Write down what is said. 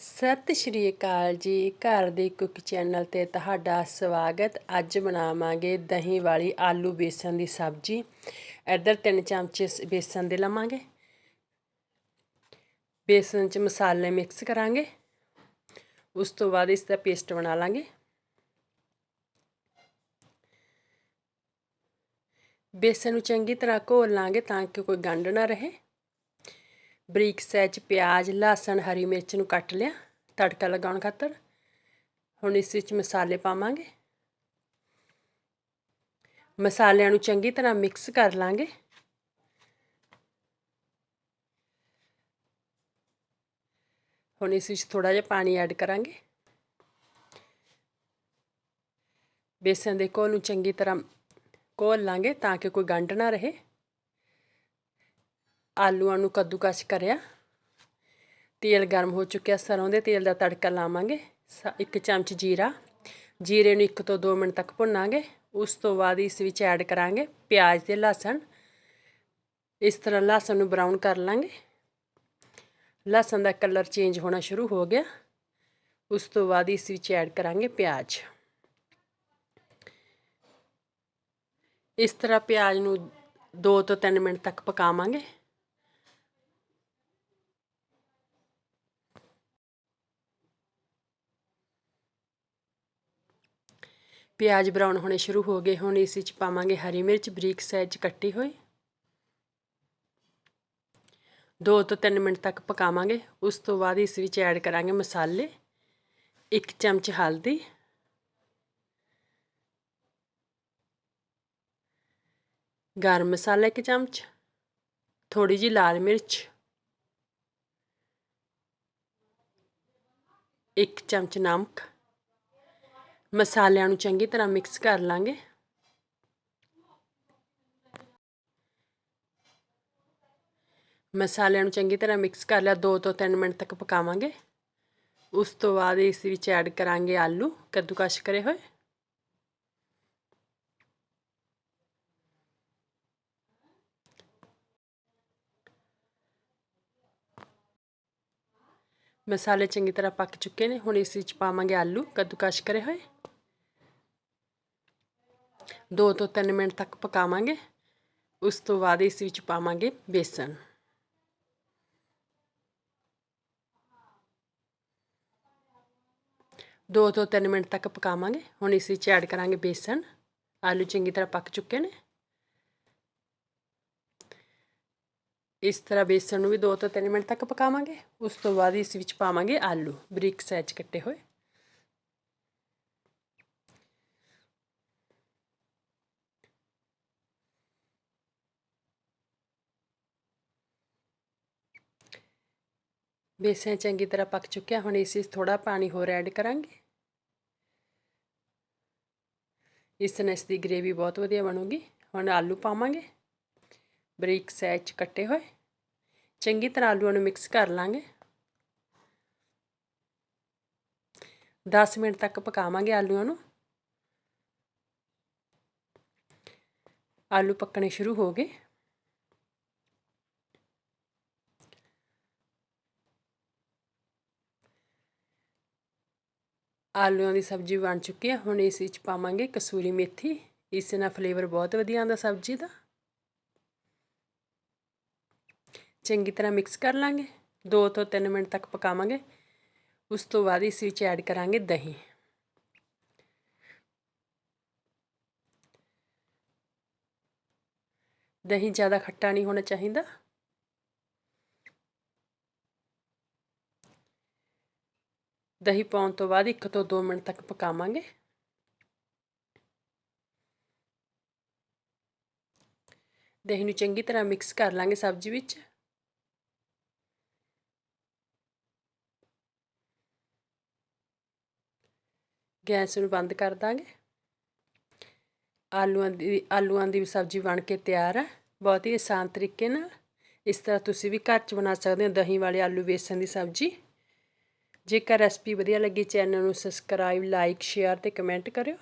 ਸਤਿ ਸ਼੍ਰੀ ਅਕਾਲ ਜੀ। ਘਰ ਦੇ ਕੁੱਕ ਚੈਨਲ ਤੇ ਤੁਹਾਡਾ ਸਵਾਗਤ। ਅੱਜ ਬਣਾਵਾਂਗੇ ਦਹੀਂ ਵਾਲੀ ਆਲੂ ਬੇਸਨ ਦੀ ਸਬਜ਼ੀ। ਇੱਧਰ ਤਿੰਨ ਚਮਚੇ ਸ- ਬੇਸਨ ਦੇ ਲਵਾਂਗੇ। ਬੇਸਨ 'ਚ ਮਸਾਲੇ ਮਿਕਸ ਕਰਾਂਗੇ। ਉਸ ਤੋਂ ਬਾਅਦ ਇਸ ਦਾ ਪੇਸਟ ਬਣਾ ਲਾਂਗੇ। ਬੇਸਨ ਨੂੰ ਚੰਗੀ ਤਰ੍ਹਾਂ ਘੋਲ ਲਾਂਗੇ ਤਾਂ ਕਿ ਕੋਈ ਗੰਢ ਨਾ ਰਹੇ। ਬਰੀਕ ਸੈਜ ਪਿਆਜ਼, ਲਸਣ, ਹਰੀ ਮਿਰਚ ਨੂੰ ਕੱਟ ਲਿਆ, ਤੜਕਾ ਲਗਾਉਣ ਖਾਤਰ। ਹੁਣ ਇਸ ਵਿੱਚ ਮਸਾਲੇ ਪਾਵਾਂਗੇ। ਮਸਾਲਿਆਂ ਨੂੰ ਚੰਗੀ ਤਰ੍ਹਾਂ ਮਿਕਸ ਕਰ ਲਾਂਗੇ। ਹੁਣ ਇਸ ਵਿੱਚ ਥੋੜਾ ਜਿਹਾ ਪਾਣੀ ਐਡ ਕਰਾਂਗੇ। ਬੇਸਨ ਦੇ ਘੋਲ ਨੂੰ ਚੰਗੀ ਤਰ੍ਹਾਂ ਘੋਲ ਲਾਂਗੇ ਤਾਂ ਕਿ ਕੋਈ ਗੰਢ ਨਾ ਰਹੇ। ਆਲੂਆਂ ਨੂੰ ਕੱਦੂਕਸ਼ ਕਰਿਆ। ਤੇਲ ਗਰਮ ਹੋ ਚੁੱਕਿਆ ਸਰੋਂ ਦੇ ਤੇਲ ਦਾ ਤੜਕਾ ਲਾਵਾਂਗੇ। ਇੱਕ ਚਮਚ ਜੀਰਾ। ਜੀਰੇ ਨੂੰ 1 ਤੋਂ 2 ਮਿੰਟ ਤੱਕ ਭੁੰਨਾਂਗੇ। ਉਸ ਤੋਂ ਬਾਅਦ ਇਸ ਵਿੱਚ ਐਡ ਕਰਾਂਗੇ ਪਿਆਜ਼ ਤੇ ਲਸਣ। ਇਸ ਤਰ੍ਹਾਂ ਲਸਣ ਨੂੰ ਬਰਾਊਨ ਕਰ ਲਾਂਗੇ। ਲਸਣ ਦਾ ਕਲਰ ਚੇਂਜ ਹੋਣਾ ਸ਼ੁਰੂ ਹੋ ਗਿਆ। ਉਸ ਤੋਂ ਬਾਅਦ ਇਸ ਵਿੱਚ ਐਡ ਕਰਾਂਗੇ ਪਿਆਜ਼। ਇਸ ਤਰ੍ਹਾਂ ਪਿਆਜ਼ ਨੂੰ 2 ਤੋਂ 3 ਮਿੰਟ ਤੱਕ ਪਕਾਵਾਂਗੇ। ਪਿਆਜ਼ ਬਰਾਊਨ ਹੋਣੇ ਸ਼ੁਰੂ ਹੋ ਗਏ, ਹੁਣ ਇਸ ਵਿੱਚ ਪਾਵਾਂਗੇ ਹਰੀ ਮਿਰਚ, ਬਰੀਕ ਸਾਈਜ਼ ਕੱਟੀ ਹੋਈ। 2 ਤੋਂ 3 ਮਿੰਟ ਤੱਕ ਪਕਾਵਾਂਗੇ, ਉਸ ਤੋਂ ਬਾਅਦ ਇਸ ਵਿੱਚ ਐਡ ਕਰਾਂਗੇ ਮਸਾਲੇ 1 ਚਮਚ ਹਲਦੀ। ਗਰਮ ਮਸਾਲਾ 1 ਚਮਚ ਥੋੜੀ ਜੀ ਲਾਲ ਮਿਰਚ 1 ਚਮਚ ਨਮਕ। ਮਸਾਲਿਆਂ ਨੂੰ ਚੰਗੀ ਤਰ੍ਹਾਂ ਮਿਕਸ ਕਰ ਲਾਂਗੇ। ਮਸਾਲਿਆਂ ਨੂੰ ਚੰਗੀ ਤਰ੍ਹਾਂ ਮਿਕਸ ਕਰ ਲਿਆ 2 ਤੋਂ 3 ਮਿੰਟ ਤੱਕ ਪਕਾਵਾਂਗੇ। ਉਸ ਤੋਂ ਬਾਅਦ ਇਸ ਵਿੱਚ ਐਡ ਕਰਾਂਗੇ ਆਲੂ, ਕੱਦੂਕਸ਼ ਕਰੇ ਹੋਏ। ਮਸਾਲੇ ਚੰਗੀ ਤਰ੍ਹਾਂ ਪੱਕ ਚੁੱਕੇ ਨੇ, ਹੁਣ ਇਸ ਵਿੱਚ ਪਾਵਾਂਗੇ ਆਲੂ, ਕੱਦੂਕਸ਼ ਕਰੇ ਹੋਏ। 2 ਤੋਂ 3 ਮਿੰਟ ਤੱਕ ਪਕਾਵਾਂਗੇ। ਉਸ ਤੋਂ ਬਾਅਦ ਇਸ ਵਿੱਚ ਪਾਵਾਂਗੇ ਬੇਸਨ। ਦੋ ਤੋਂ 3 ਮਿੰਟ ਤੱਕ ਪਕਾਵਾਂਗੇ। ਹੁਣ ਇਸ ਵਿੱਚ ਐਡ ਕਰਾਂਗੇ ਬੇਸਨ। ਆਲੂ ਚੰਗੀ ਤਰ੍ਹਾਂ ਪੱਕ ਚੁੱਕੇ ਨੇ। ਇਸ ਤਰ੍ਹਾਂ ਬੇਸਨ ਨੂੰ ਵੀ 2 ਤੋਂ 3 ਮਿੰਟ ਤੱਕ ਪਕਾਵਾਂਗੇ। ਉਸ ਤੋਂ ਬਾਅਦ ਇਸ ਵਿੱਚ ਪਾਵਾਂਗੇ ਆਲੂ। ਬਰੀਕ ਸਾਈਜ਼ ਕੱਟੇ ਹੋਏ। ਬੇਸਨ ਚੰਗੀ ਤਰ੍ਹਾਂ ਪੱਕ ਚੁੱਕਿਆ, ਹੁਣ ਇਸ ਵਿੱਚ ਥੋੜਾ ਪਾਣੀ ਹੋਰ ਐਡ ਕਰਾਂਗੇ। ਇਸ ਨਾਲ ਇਸ ਦੀ ਗ੍ਰੇਵੀ ਬਹੁਤ ਵਧੀਆ ਬਣੂਗੀ। ਹੁਣ ਆਲੂ ਪਾਵਾਂਗੇ। ਬਰੀਕ ਸਾਈਜ਼ ਕੱਟੇ ਹੋਏ। ਚੰਗੀ ਤਰ੍ਹਾਂ ਆਲੂਆਂ ਨੂੰ ਮਿਕਸ ਕਰ ਲਾਂਗੇ। 10 ਮਿੰਟ ਤੱਕ ਪਕਾਵਾਂਗੇ ਆਲੂਆਂ ਨੂੰ। ਆਲੂ ਪੱਕਣੇ ਸ਼ੁਰੂ ਹੋ ਗਏ। ਆਲੂਆਂ ਦੀ ਸਬਜ਼ੀ ਬਣ ਚੁੱਕੀ ਹੈ ਹੁਣ ਇਸ ਵਿੱਚ ਪਾਵਾਂਗੇ ਕਸੂਰੀ ਮੇਥੀ। ਇਸ ਨਾਲ ਫਲੇਵਰ ਬਹੁਤ ਵਧੀਆ ਆਉਂਦਾ ਸਬਜ਼ੀ ਦਾ। ਚੰਗੀ ਤਰ੍ਹਾਂ ਮਿਕਸ ਕਰ ਲਾਂਗੇ। 2 ਤੋਂ 3 ਮਿੰਟ ਤੱਕ ਪਕਾਵਾਂਗੇ। ਉਸ ਤੋਂ ਬਾਅਦ ਇਸ ਵਿੱਚ ਐਡ ਕਰਾਂਗੇ ਦਹੀਂ। ਦਹੀਂ ਜ਼ਿਆਦਾ ਖੱਟਾ ਨਹੀਂ ਹੋਣਾ ਚਾਹੀਦਾ। ਦਹੀਂ ਪਾਉਣ ਤੋਂ ਬਾਅਦ 1 ਤੋਂ 2 ਮਿੰਟ ਤੱਕ ਪਕਾਵਾਂਗੇ। ਦਹੀਂ ਨੂੰ ਚੰਗੀ ਤਰ੍ਹਾਂ ਮਿਕਸ ਕਰ ਲਾਂਗੇ ਸਬਜ਼ੀ ਵਿੱਚ। ਗੈਸ ਨੂੰ ਬੰਦ ਕਰ ਦਾਂਗੇ। ਆਲੂਆਂ ਦੀ ਆਲੂਆਂ ਦੀ ਸਬਜ਼ੀ ਬਣ ਕੇ ਤਿਆਰ ਹੈ ਬਹੁਤ ਹੀ ਆਸਾਨ ਤਰੀਕੇ ਨਾਲ। ਇਸ ਤਰ੍ਹਾਂ ਤੁਸੀਂ ਵੀ ਘਰ 'ਚ ਬਣਾ ਸਕਦੇ ਹੋ ਦਹੀਂ ਵਾਲੇ ਆਲੂ ਬੇਸਨ ਦੀ ਸਬਜ਼ੀ। ਜੇਕਰ ਰੈਸਪੀ ਵਧੀਆ ਲੱਗੀ ਚੈਨਲ ਨੂੰ ਸਬਸਕ੍ਰਾਈਬ ਲਾਈਕ ਸ਼ੇਅਰ ਤੇ ਕਮੈਂਟ ਕਰਿਓ।